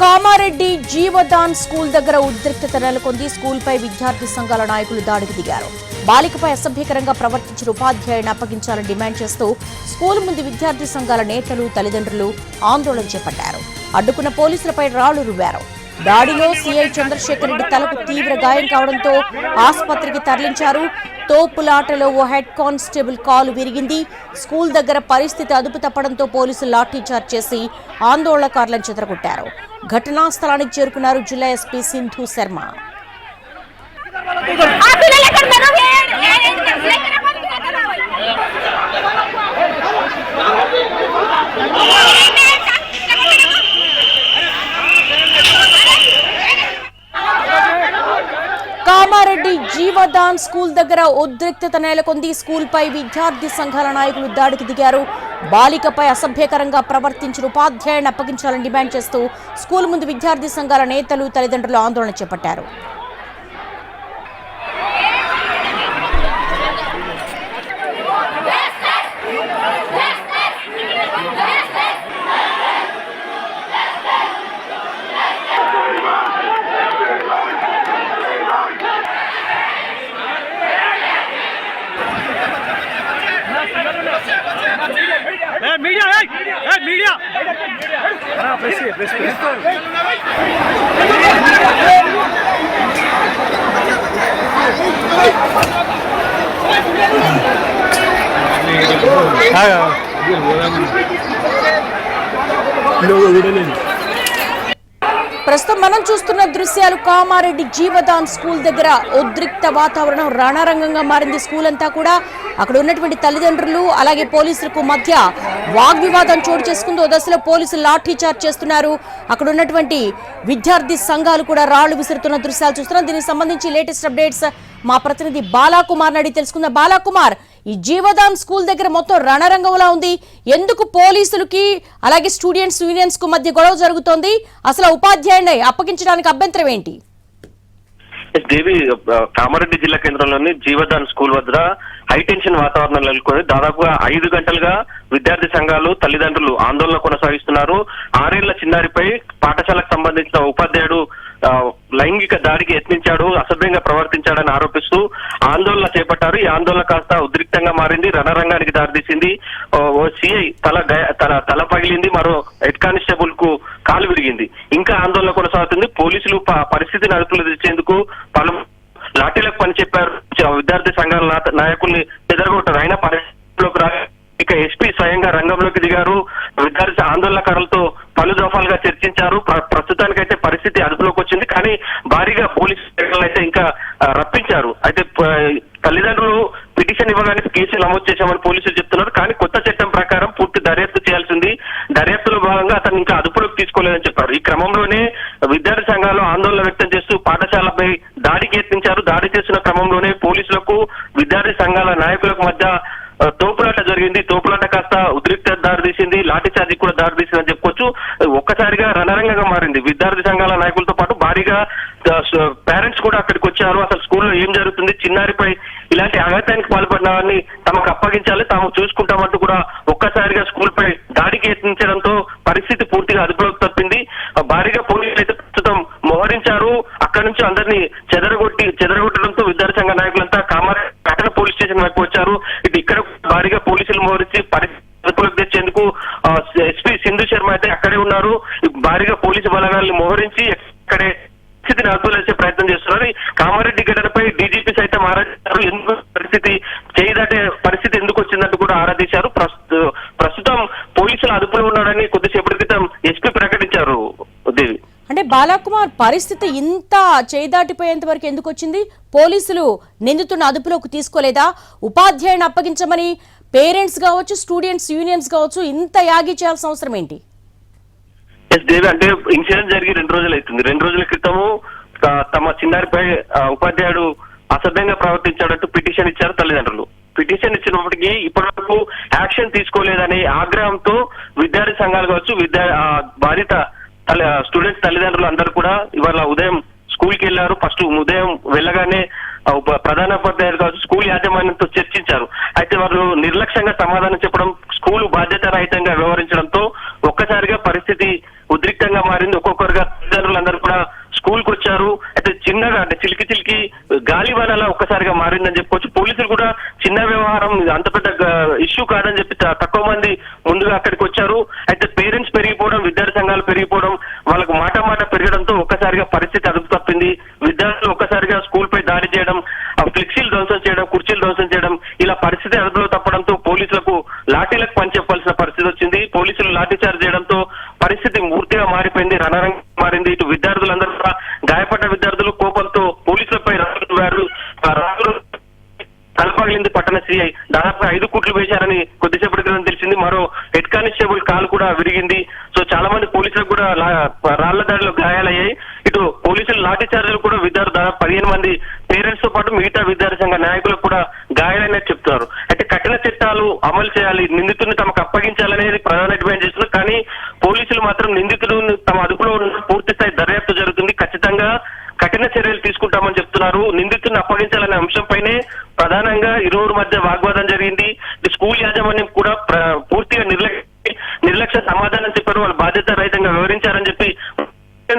Kamareddy Jeevadan school దగ్గర ఉద్రిక్తత నెలకొంది. స్కూల్పై విద్యార్థి సంఘాల నాయకులు దాడికి దిగారు. బాలికపై అసభ్యకరంగా ప్రవర్తించిన ఉపాధ్యాయుని అప్పగించాలని డిమాండ్ చేస్తూ స్కూల్ ముందు విద్యార్థి సంఘాల నేతలు తల్లిదండ్రులు ఆందోళన చేపట్టారు. అడ్డుకున్న పోలీసులపై రాళ్ళు రువ్వారు. దాడిలో సీఐ చంద్రశేఖర్ రెడ్డి తలకు తీవ్ర గాయం కావడంతో ఆసుపత్రికి తరలించారు తోపులాటలో ఓ హెడ్ కానిస్టేబుల్ కాలు విరిగింది స్కూల్ దగ్గర పరిస్థితి అదుపు తప్పడంతో పోలీసులు లాఠీచార్జ్ చేసి ఆందోళనకారులను చెదరగొట్టారు ఘటనా స్థలానికి చేరుకున్నారు జిల్లా ఎస్పీ సింధు శర్మ ఆ పిల్లలు ఎక్కడ ఉన్నారు? ఏ- ఏ- ఏ- లేకుండా పంపించు, ఎక్కడ రావాలి? కామారెడ్డి జీవదాన్ స్కూల్ దగ్గర ఉద్రిక్తత నెలకొంది. స్కూల్పై విద్యార్థి సంఘాల నాయకులు దాడికి దిగారు. బాలికపై అసభ్యకరంగా ప్రవర్తించిన ఉపాధ్యాయుని అప్పగించాలని డిమాండ్ చేస్తూ స్కూల్ ముందు విద్యార్థి సంఘాల నేతలు తల్లిదండ్రులు ఆందోళన చేపట్టారు. మీడియా ప్రెస్ ప్రెస్ ప్రస్తుతం మనం చూస్తున్న దృశ్యాలు కామారెడ్డి జీవదాన్ స్కూల్ దగ్గర ఉద్రిక్త వాతావరణం రణరంగంగా మారింది స్కూల్ అంతా కూడా. అక్కడ ఉన్నటువంటి తల్లిదండ్రులు అలాగే పోలీసులకు మధ్య వాగ్వివాదం చోటు చేసుకుంది. ఓ దశలో పోలీసులు లాఠీచార్జ్ చేస్తున్నారు. అక్కడ ఉన్నటువంటి విద్యార్థి సంఘాలు కూడా రాళ్ళు విసురుతున్న దృశ్యాలు చూస్తున్నాం. దీనికి సంబంధించి లేటెస్ట్ అప్డేట్స్ మా ప్రతినిధి బాలాకుమార్ నడి తెలుసుకుందాం. బాలాకుమార్ ఈ జీవదాన్ స్కూల్ దగ్గర మొత్తం రణరంగంలా ఉంది. ఎందుకు పోలీసులకి అలాగే స్టూడెంట్స్ యూనియన్స్కు మధ్య గొడవ జరుగుతోంది? అసలు ఉపాధ్యాయుని అప్పగించడానికి అభ్యంతరం ఏంటి? దేవి కామారెడ్డి జిల్లా కేంద్రంలోని జీవదాన్ స్కూల్ వద్ద హైటెన్షన్ వాతావరణం నెలకొని దాదాపుగా ఐదు గంటలుగా విద్యార్థి సంఘాలు తల్లిదండ్రులు ఆందోళన కొనసాగిస్తున్నారు. ఆరేళ్ళ చిన్నారిపై పాఠశాలకు సంబంధించిన ఉపాధ్యాయుడు లైంగిక దాడికి యత్నించాడు అసభ్యంగా ప్రవర్తించాడని ఆరోపిస్తూ ఆందోళన చేపట్టారు. ఈ ఆందోళన కాస్త ఉద్రిక్తంగా మారింది రణరంగానికి దారితీసింది. ఓ ఓ సిఐ తల గ- తన తల పగిలింది మరో హెడ్ కానిస్టేబుల్కు కాలు విరిగింది. ఇంకా ఆందోళన కొనసాగుతుంది. పోలీసులు ప- పరిస్థితిని అదుపులో తెచ్చేందుకు పలు లాఠీలకు పని చెప్పారు విద్యార్థి సంఘాల నాయకుల్ని చెదరగొట్టారు. అయినా పరిస్థితిలోకి రా ఇక ఎస్పీ స్వయంగా రంగంలోకి దిగారు. విద్యార్థి ఆందోళనకారులతో పలు దఫాలుగా చర్చించారు. ప్రస్తుతానికైతే పరిస్థితి అదుపులోకి వచ్చింది. కానీ భారీగా పోలీసు అయితే ఇంకా రప్పించారు. అయితే తల్లిదండ్రులు పిటిషన్ ఇవ్వడానికి కేసు నమోదు చేశామని పోలీసులు చెప్తున్నారు. కానీ కొత్త చట్టం ప్రకారం పూర్తి దర్యాప్తు చేయాల్సింది. దర్యాప్తులో భాగంగా అతను ఇంకా అదుపులోకి తీసుకోలేదని చెప్పారు. ఈ క్రమంలోనే విద్యార్థి సంఘాలు ఆందోళన వ్యక్తం చేస్తూ పాఠశాలపై దాడికి యత్నించారు దాడి చేసిన క్రమంలోనే పోలీసులకు విద్యార్థి సంఘాల నాయకులకు మధ్య తోపులాట జరిగింది. తోపులాట కాస్త ఉద్రిక్త దారితీసింది లాఠీ చార్జీ కూడా దారితీసిందని చెప్పుకోవచ్చు. ఒక్కసారిగా రణరంగంగా మారింది. విద్యార్థి సంఘాల నాయకులతో పాటు భారీగా పేరెంట్స్ కూడా అక్కడికి వచ్చారు. అసలు స్కూల్లో ఏం జరుగుతుంది? చిన్నారిపై ఇలాంటి ఆఘాతానికి పాల్పడిన వారిని తమకు అప్పగించాలి. తాము చూసుకుంటామంటూ కూడా ఒక్కసారిగా స్కూల్ పై దాడికి యత్నించడంతో పరిస్థితి పూర్తిగా అదుపులోకి తప్పింది. భారీగా పోలీసులు అయితే ప్రస్తుతం మోహరించారు. అక్కడి నుంచి అందరినీ చెదరగొట్టి చెదరగొట్టడంతో విద్యార్థి సంఘ నాయకులంతా కామారెడ్డి పట్టణ పోలీస్ స్టేషన్ వైపు వచ్చారు ఇది ఇక్కడ భారీగా పోలీసులు మోహరించి పరిస్థితి అదుపులోకి తెచ్చేందుకు ఆ, ఎస్పీ సింధు అయితే అక్కడే ఉన్నారు భారీగా పోలీసు బలగాల్ని మోహరించి అక్కడే పరిస్థితిని అదుపులో ప్రయత్నం చేస్తున్నారు. కామారెడ్డి ఘటనపై డీజీపీ సైతం ఆరాధించారు ఎందుకు పరిస్థితి చేయదాటే పరిస్థితి ఎందుకు వచ్చిందంటూ కూడా ఆరాధించారు ప్రస్తుతం పోలీసులు అదుపులో ఉన్నాడని కొద్దిసేపటి క్రితం ఎస్పీ ప్రకటించారు దేవి. అంటే బాలాకుమార్ పరిస్థితి ఇంత చేదాటిపోయేంత వరకు ఎందుకు వచ్చింది? పోలీసులు నిందితున్న అదుపులోకి తీసుకోలేదా? ఉపాధ్యాయుని అప్పగించమని పేరెంట్స్ కావచ్చు స్టూడెంట్స్ యూనియన్స్ కావచ్చు ఇంత యాగి చేయాల్సిన అవసరం ఏంటి? ఎస్ దేవి అంటే ఇన్సిడెంట్ జరిగి రెండు రోజులు అవుతుంది. రెండు రోజుల క్రితము తమ చిన్నారిపై ఉపాధ్యాయుడు అసభ్యంగా ప్రవర్తించాడంటూ పిటిషన్ ఇచ్చారు తల్లిదండ్రులు. పిటిషన్ ఇచ్చినప్పటికీ ఇప్పటివరకు యాక్షన్ తీసుకోలేదనే ఆగ్రహంతో విద్యార్థి సంఘాలు కావచ్చు విద్యా బాధిత తల్లి స్టూడెంట్స్ తల్లిదండ్రులు అందరూ కూడా ఇవాళ ఉదయం స్కూల్కి ఫస్ట్ ఉదయం వెళ్ళగానే ఉప- ప్రధానోపాధ్యాయులు కావచ్చు స్కూల్ యాజమాన్యంతో చర్చించారు. అయితే వారు నిర్లక్ష్యంగా సమాధానం చెప్పడం స్కూల్ బాధ్యత రహితంగా వ్యవహరించడంతో ఒక్కసారిగా పరిస్థితి ఉద్రిక్తంగా మారింది ఒక్కొక్కరుగా తల్లిదండ్రులందరూ కూడా స్కూల్కు వచ్చారు అయితే చిన్నగా అంటే చిలికి చిలికి గాలి వానలా ఒక్కసారిగా మారిందని చెప్పుకోవచ్చు. పోలీసులు కూడా చిన్న వ్యవహారం అంత పెద్ద ఇష్యూ కాదని చెప్పి తక్కువ మంది ముందుగా అక్కడికి వచ్చారు. అయితే పేరెంట్స్ పెరిగిపోవడం విద్యార్థి సంఘాలు పెరిగిపోవడం వాళ్ళకు మాట మాట పెరగడంతో ఒక్కసారిగా పరిస్థితి అదుపు తప్పింది. విద్యార్థులు ఒక్కసారిగా స్కూల్ పై దాడి చేయడం ఫ్లెక్సీలు ధ్వంసం చేయడం కుర్చీలు ధ్వంసం చేయడం ఇలా పరిస్థితి అదుపులో తప్పడంతో పోలీసులకు లాఠీలకు పని చెప్పాల్సిన పరిస్థితి వచ్చింది. పోలీసులు లాఠీ చార్జ్ చేయడంతో పరిస్థితి పూర్తిగా మారిపోయింది రణరంగం మారింది. ఇటు విద్యార్థులందరూ కూడా గాయపడ్డ విద్యార్థులు కోపంతో పోలీసులపై రాళ్ళు ఆ రాళ్ళు తలపగిలింది పట్టణ సిఐ దాదాపు ఐదు కుట్లు వేశారని కొద్దిసేపటి క్రితం తెలిసింది మరో హెడ్ కానిస్టేబుల్ కాలు కూడా విరిగింది. సో చాలా మంది పోలీసులకు కూడా రాళ్ళ దాడిలో గాయాలయ్యాయి. ఇటు పోలీసులు లాఠీ చార్జీలు కూడా విద్యార్థులు దాదాపు పదిహేను మంది పేరెంట్స్తో పాటు మిగతా విద్యార్థి సంఘ నాయకులకు కూడా గాయాలైనట్టు చెప్తున్నారు. అయితే కఠిన చట్టాలు అమలు చేయాలి. నిందితుడిని తమకు అప్పగించాలనేది ప్రధాన డిమాండ్ చేస్తున్నారు. కానీ పోలీసులు మాత్రం నిందితుడు తమ అదుపులో ఉన్న పూర్తి స్థాయి దర్యాప్తు జరుగుతుంది. ఖచ్చితంగా కఠిన చర్యలు తీసుకుంటామని చెప్తున్నారు. నిందితుడిని అప్పగించాలనే అంశంపైనే ప్రధానంగా ఇరువురు మధ్య వాగ్వాదం జరిగింది. స్కూల్ యాజమాన్యం కూడా పూర్తిగా నిర్లక్ష్యం నిర్లక్ష్య సమాధానం చెప్పారు వాళ్ళు బాధ్యత రహితంగా వివరించారని చెప్పి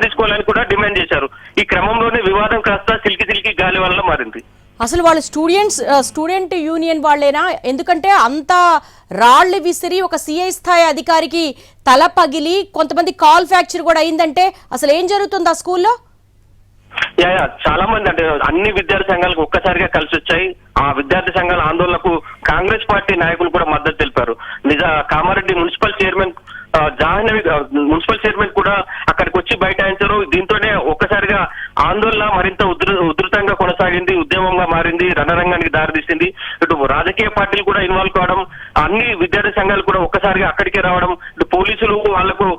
తీసుకోవాలని కూడా డిమాండ్ చేశారు. ఈ క్రమంలోనే వివాదం కాస్త సిల్కి సిల్కి గాలి వల్ల మారింది. అసలు వాళ్ళు స్టూడెంట్స్ స్టూడెంట్ యూనియన్ వాళ్ళేనా? ఎందుకంటే అంత రాళ్ళు విసిరి ఒక సిఐ స్థాయి అధికారికి తల పగిలి కొంతమంది కాల్ ఫ్రాక్చర్ కూడా అయిందంటే అసలు ఏం జరుగుతుంది ఆ స్కూల్లో? చాలా మంది అంటే అన్ని విద్యార్థి సంఘాలకు ఒక్కసారిగా కలిసి వచ్చాయి ఆ విద్యార్థి సంఘాల ఆందోళనకు కాంగ్రెస్ పార్టీ నాయకులు కూడా మద్దతు తెలిపారు. నిజ Kamareddy municipal chairman Jahnavi municipal chairman కూడా అక్కడికి వచ్చి బైఠాయించారు. దీంతోనే ఒక్కసారిగా ఆందోళన మరింత ఉధృ ఉధృతంగా కొనసాగింది ఉద్యమంగా మారింది రణరంగానికి దారితీసింది. ఇటు రాజకీయ పార్టీలు కూడా ఇన్వాల్వ్ కావడం అన్ని విద్యార్థి సంఘాలు కూడా ఒక్కసారిగా అక్కడికే రావడం ఇటు పోలీసులు వాళ్ళకు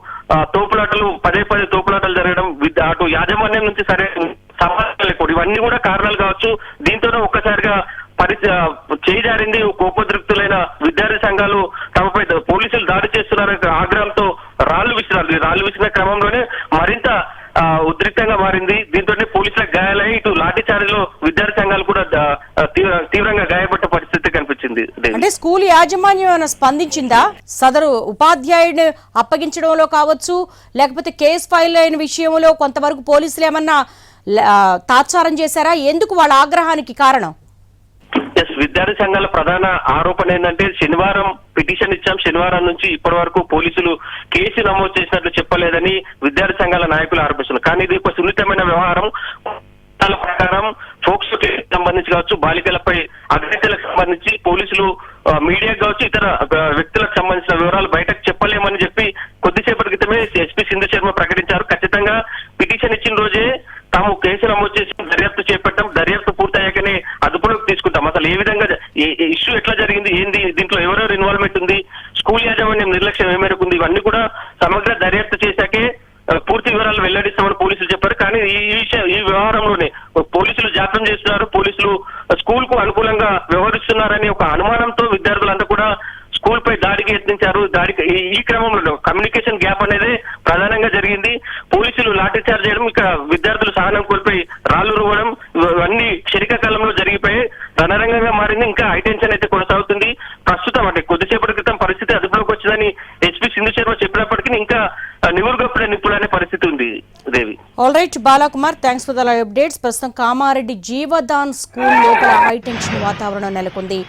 తోపులాటలు పదే పదే తోపులాటలు జరగడం అటు యాజమాన్యం నుంచి సరే సమాధానం లేకపోవడం ఇవన్నీ కూడా కారణాలు కావచ్చు. దీంతోనే ఒక్కసారిగా పరి చేయజారింది కోపోద్రిక్తులైన విద్యార్థి సంఘాలు తమపై పోలీసులు దాడి చేస్తున్నారనే ఆగ్రహంతో రాళ్ళు విసిరారు. రాళ్ళు విసిరిన క్రమంలోనే మరింత ఉద్రిక్తంగా మారింది. దీంతో పోలీసులకు గాయాలై ఇటు లాఠీ విద్యార్థి సంఘాలు కూడా తీవ్ర- తీవ్రంగా గాయపడ్డ పరిస్థితి కనిపించింది. అంటే స్కూల్ యాజమాన్యం ఏమైనా స్పందించిందా? సదరు ఉపాధ్యాయుడిని అప్పగించడంలో కావచ్చు లేకపోతే కేసు ఫైల్ అయిన విషయంలో కొంతవరకు పోలీసులు ఏమన్నా తాత్సారం చేశారా? ఎందుకు వాళ్ళ ఆగ్రహానికి కారణం? ఎస్ విద్యార్థి సంఘాల ప్రధాన ఆరోపణ ఏంటంటే శనివారం పిటిషన్ ఇచ్చాం. శనివారం నుంచి ఇప్పటి వరకు పోలీసులు కేసు నమోదు చేసినట్లు చెప్పలేదని విద్యార్థి సంఘాల నాయకులు ఆరోపిస్తున్నారు. కానీ ఇది ఒక సున్నితమైన వ్యవహారం. ప్రకారం ఫోక్సో కేసు సంబంధించి కావచ్చు బాలికలపై అగ్రహత్యలకు సంబంధించి పోలీసులు మీడియాకు కావచ్చు ఇతర వ్యక్తులకు సంబంధించిన వివరాలు బయటకు చెప్పలేమని చెప్పి కొద్దిసేపటి క్రితమే ఎస్పీ సింధు శర్మ ప్రకటించారు. ఖచ్చితంగా పిటిషన్ ఇచ్చిన రోజే తాము కేసు నమోదు చేసి దర్యాప్తు చేపట్టాం. దర్యాప్తు పూర్తయ్యాకనే అదుపులోకి తీసుకుంటాం అసలు ఏ విధంగా ఇష్యూ ఎట్లా జరిగింది ఏంది దీంట్లో ఎవరెవరు ఇన్వాల్వ్మెంట్ ఉంది స్కూల్ యాజమాన్యం నిర్లక్ష్యం ఏ మేరకు ఉంది ఇవన్నీ కూడా సమగ్ర దర్యాప్తు చేశాకే పూర్తి వివరాలు వెల్లడిస్తామని పోలీసులు చెప్పారు. కానీ ఈ విషయం ఈ వ్యవహారంలోనే పోలీసులు జాప్యం చేస్తున్నారు పోలీసులు స్కూల్కు అనుకూలంగా వ్యవహరిస్తున్నారని ఒక అనుమానంతో విద్యార్థులంతా కూడా స్కూల్ పై దాడికి యత్నించారు. దాడికి ఈ- క్రమంలో కమ్యూనికేషన్ గ్యాప్ అనేది ప్రధానంగా జరిగింది. పోలీసులు లాఠీ చార్జ్ చేయడం ఇక విద్యార్థులు సహనం కోల్పోయి రాళ్ళు రువ్వడం ఇవన్నీ క్షణిక కాలంలో జరిగిపోయి రణరంగంగా మారింది. ఇంకా హైటెన్షన్ అయితే కొనసాగుతుంది. ప్రస్తుతం అంటే కొద్దిసేపటి క్రితం పరిస్థితి అదుపులోకి వచ్చిందని ఎస్పీ సింధు శర్మ చెప్పినప్పటికీ ఇంకా నివురుగప్పుడే నిప్పులు పరిస్థితి ఉంది Devi. All right Balakumar thanks for the updates ప్రస్తుతం కామారెడ్డి జీవదాన్ స్కూల్ లోపల హైటెన్షన్ వాతావరణం నెలకొంది.